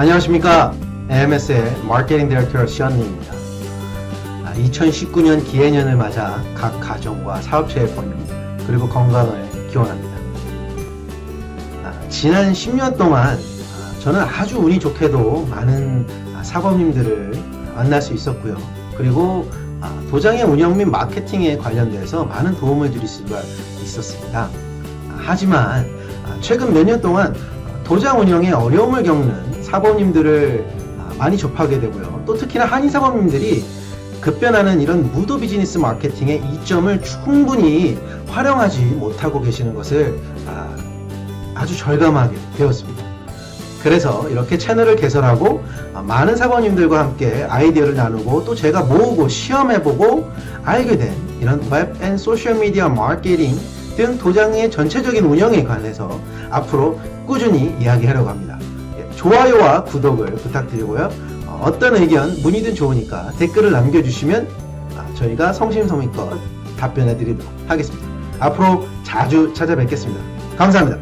안녕하십니까. AMS의 마케팅 디렉터 시언니입니다. 2019년 기해년을 맞아 각 가정과 사업체의 번영, 그리고 건강을 기원합니다. 아, 지난 10년 동안 아, 저는 아주 운이 좋게도 많은 아, 사범님들을 만날 수 있었고요. 그리고 아, 도장의 운영 및 마케팅에 관련돼서 많은 도움을 드릴 수가 있었습니다. 아, 하지만 아, 최근 몇 년 동안 아, 도장 운영에 어려움을 겪는 사범님들을 아, 많이 접하게 되고요. 또 특히나 한인 사범님들이 급변하는 이런 무도 비즈니스 마케팅의 이점을 충분히 활용하지 못하고 계시는 것을 아, 아주 절감하게 되었습니다. 그래서 이렇게 채널을 개설하고 아, 많은 사범님들과 함께 아이디어를 나누고 또 제가 모으고 시험해보고 알게 된 이런 웹 앤 소셜 미디어 마케팅 등 도장의 전체적인 운영에 관해서 앞으로 꾸준히 이야기하려고 합니다. 예, 좋아요와 구독을 부탁드리고요. 어, 어떤 의견, 문의든 좋으니까 댓글을 남겨주시면 아, 저희가 성심성의껏 답변해 드리도록 하겠습니다. 앞으로 자주 찾아뵙겠습니다. 감사합니다.